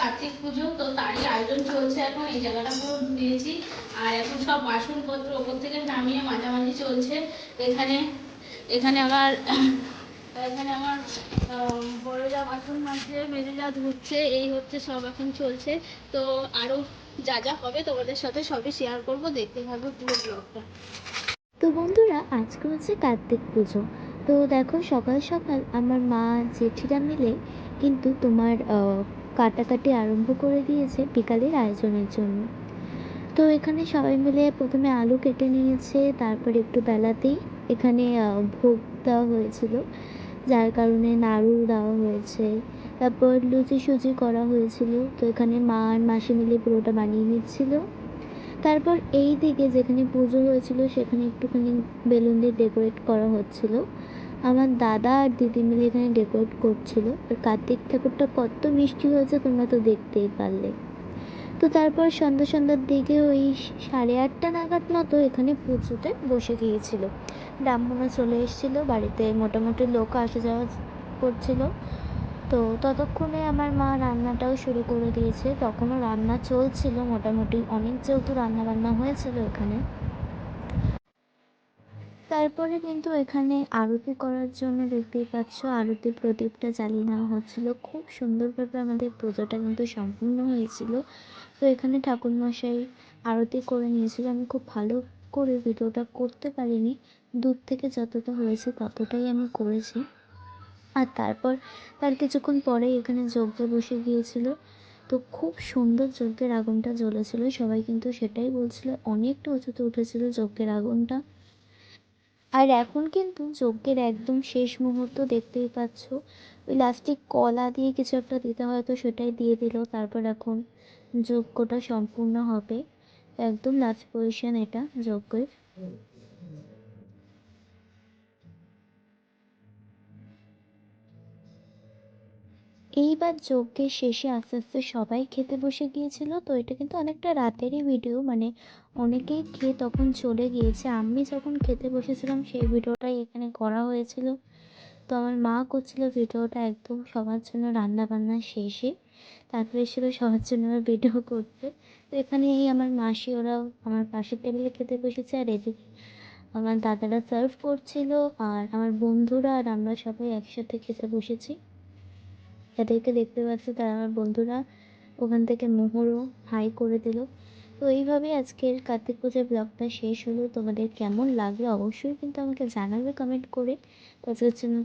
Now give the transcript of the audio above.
কার্তিক পুজো, তো তারই আয়োজন চলছে এখন। এই জায়গাটা পুরো দিয়েছি আর এখন সব বাসনপত্র ওপর থেকে নামিয়ে মাঝামাঝি চলছে। এখানে এখানে আমার এখানে আমার বড় যা বাসন মাজছে, মেজে যা ধুচ্ছে, এই হচ্ছে সব এখন চলছে। তো আরও যা যা হবে তোমাদের সাথে সবই শেয়ার করব। দেখতে থাকব পুরো ব্লগটা তো বন্ধুরা, আজকে হচ্ছে কার্তিক পুজো। তো দেখো, সকাল সকাল আমার মা, জেঠিরা মিলে কিন্তু তোমার কাটাকাটি আরম্ভ করে দিয়েছে বিকালের আয়োজনের জন্য। তো এখানে সবাই মিলে প্রথমে আলু কেটে নিয়েছে, তারপর একটু বেলাতেই এখানে ভোগ দেওয়া হয়েছিল, যার কারণে নাড়ু দেওয়া হয়েছে। তারপর লুচি সুজি করা হয়েছিল, তো এখানে মা আর মাসি মিলে পুরোটা বানিয়ে নিচ্ছিল। তারপর এই দিকে যেখানে পুজো হয়েছিল, সেখানে একটুখানি বেলুন দিয়ে ডেকোরেট করা হচ্ছিল। আমার দাদা আর দিদি মিলে এখানে ডেকোরেট করছিল। আর কার্তিক ঠাকুরটা কত মিষ্টি হয়েছে তোমরা তো দেখতেই পারলে। তো তারপর সন্ধ্যা সন্ধ্যার দিকে ওই সাড়ে আটটা নাগাদ মতো এখানে পুজোতে বসে গিয়েছিল। ব্রাহ্মণও চলে এসেছিল, বাড়িতে মোটামুটি লোক আসা যাওয়া করছিল। তো ততক্ষণে আমার মা রান্নাটাও শুরু করে দিয়েছে। তখনও রান্না চলছিল মোটামুটি, অনেক যেহেতু রান্না বান্না হয়েছিল এখানে। তারপরে কিন্তু এখানে আরতি করার জন্য দেখতেই পাচ্ছ আরতি প্রদীপটা জ্বালিয়ে নেওয়া হচ্ছিল। খুব সুন্দরভাবে আমাদের পুজোটা কিন্তু সম্পূর্ণ হয়েছিল। তো এখানে ঠাকুরমশাই আরতি করে নিয়েছিল। আমি খুব ভালো করে ভিডিওটা করতে পারিনি। দূর থেকে যতটা হয়েছে ততটাই আমি করেছি। আর তারপর, তার কিছুক্ষণ পরেই এখানে যজ্ঞ বসে গিয়েছিল। তো খুব সুন্দর যজ্ঞের আগুনটা জ্বলেছিল। সবাই কিন্তু সেটাই বলছিল। অনেকটা উঁচুতে উঠেছিল যজ্ঞের আগুনটা। আর এখন কিন্তু যজ্ঞের একদম শেষ মুহূর্ত দেখতেই পাচ্ছ। ওই লাস্টে কলা দিয়ে কিছু একটা দিতে হয়তো সেটাই দিয়ে দিল। তারপর এখন যজ্ঞটা সম্পূর্ণ হবে। একদম লাস্ট পজিশন এটা, যজ্ঞের। এইবার যজ্ঞের শেষে আস্তে আস্তে সবাই খেতে বসে গিয়েছিল, তো এটা কিন্তু অনেকটা রাতেরই ভিডিও মানে অনেকেই খেয়ে তখন চলে গিয়েছে। আমি যখন খেতে বসেছিলাম, সেই ভিডিওটাই এখানে করা হয়েছিল। তো আমার মা করছিল ভিডিওটা একদম সবার জন্য রান্না বান্না শেষে। তারপরে এসেছিল সবার জন্য আমার ভিডিও করতে। তো এখানে এই আমার মাসি, ওরা আমার পাশের টেবিলে খেতে বসেছে, আর এদিকে আমার দাদারা সার্ভ করছিল, আর আমার বন্ধুরা আর আমরা সবাই একসাথে খেতে বসেছি। যাদেরকে দেখতে পাচ্ছি তারা আমার বন্ধুরা। ওখান থেকে মোহরও হাই করে দিল। তো এইভাবে আজকের কার্তিক পুজোর ব্লগটা শেষ হলো। তোমাদের কেমন লাগল অবশ্যই কিন্তু আমাকে জানাবে কমেন্ট করে। তাদের জন্য